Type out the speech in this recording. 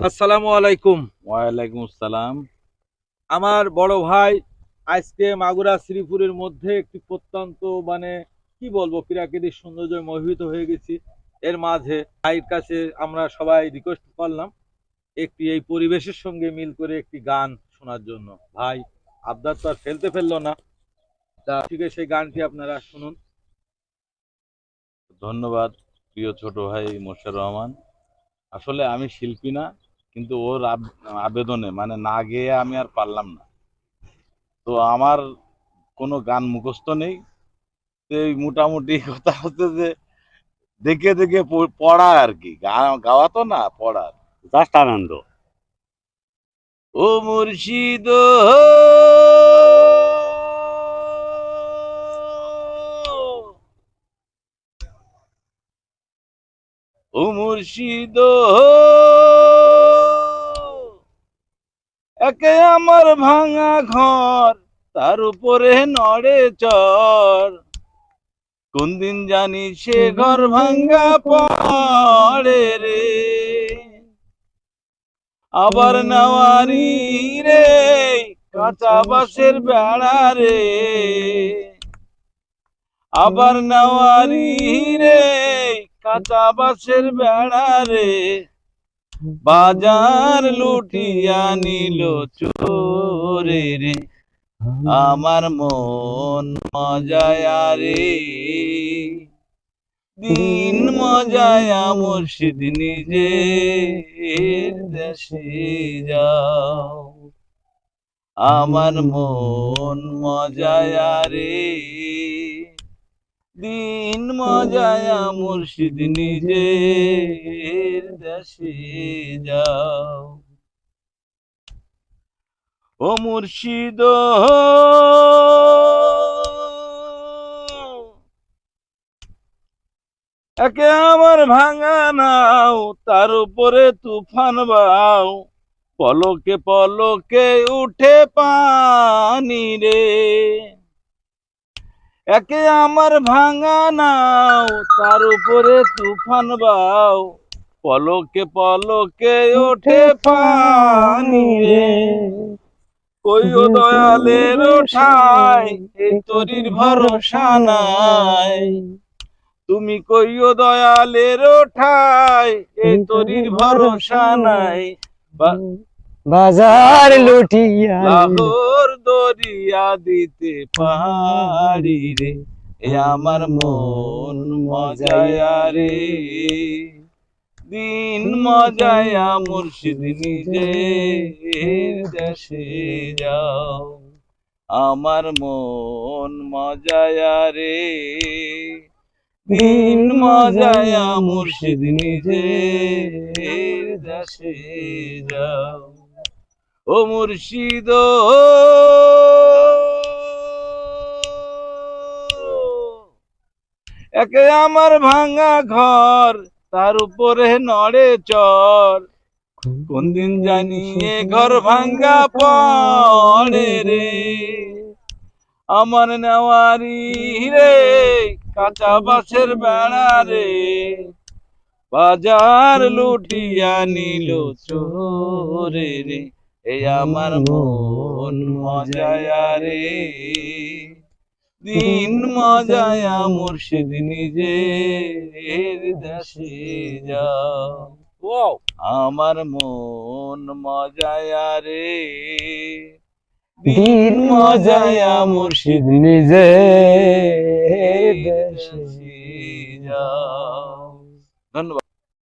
আসসালামু আলাইকুম। ওয়ালাইকুম আসসালাম। আমার বড় ভাই আজকে মাগুরা শ্রীপুরের মধ্যে একটি প্রত্যন্ত মানে কি বলব প্রাকৃতিক সৌন্দর্য মোহিত হয়ে গেছি। এর মাঝে ভাইয়ের কাছে আমরা সবাই রিকোয়েস্ট করলাম একটি এই পরিবেশের সঙ্গে মিল করে একটি গান শোনার জন্য। ভাই আবদার তো আর ফেলতে ফেলল না। তা ঠিক আছে সেই গানটি আপনারা শুনুন। ধন্যবাদ প্রিয় ছোট ভাই মোশার রহমান আসলে আমি শিল্পী না কিন্তু ওর আবেদনে মানে না গেয়ে আমি আর পারলাম না। তো আমার কোনো গান মুখস্থ নেই। তো এই মোটামুটি কথা হচ্ছে যে দেখে দেখে পড়া আর কি। গাওয়া তো না পড়ার জাস্ট আনন্দ। ও মুর্শিদ ও মুর্শিদ একে আমার ভাঙা ঘর তার উপরে নড়ে চর। কোন দিন জানি সে ঘর ভাঙ্গা পড়ে রে। আবার নেওয়ারি রে কাঁচা বাসের বেড়া রে। আবার নেওয়ারি রে কাঁচা বাসের বেড়া রে। বাজার লুটিয়া নিল চোরে রে। আমার মন মজায়া রে। দিন মজায়া মুর্শিদ নিজে দেশে যাও। আমার মন মজায়া রে। দিন মজায়া মুর্শিদ নিজে দেশে যাও। ও মুর্শিদ, একে আমার ভাঙা নাও, তার উপরে তুফান বাও। পলকে পলকে উঠে পানি রে। একে আমার ভাঙা নাও, তার উপরে তুফান বাও। পলকে পলকে ওঠে পানি রে। কইও দয়ালের ঠাই এই তরির ভরসা নাই। তুমি কইও দয়ালের ঠাই এই তরির ভরসা নাই। বাজার লুটিয়া লাহোর দরিয়া দিতে পারি রে, এ আমার মন মজায়া রে। দিন মজায়া মুর্শিদ নিজে দেশে যাও, আমার মন মজায়া রে। দিন মজায়া মুর্শিদ নিজে দেশে যাও। ও মুর্শিদ একে আমার ভাঙা ঘর, তার উপরে নড়ে চর। কোন দিন জানি ঘর ভাঙ্গা পড়ে রে? আমার নেওয়ারি রে কাঁচা বাসের বেড়া রে। বাজার লুটিয়া নিল চোরে রে। এই আমার মন মজায়া রে। দিন মজায়া মুর্শিদ নিজে দেশে যাও। আমার মন মজায়া রে। দিন মজায়া মুর্শিদ নিজে দেশে দেশে যাও। ধন্যবাদ।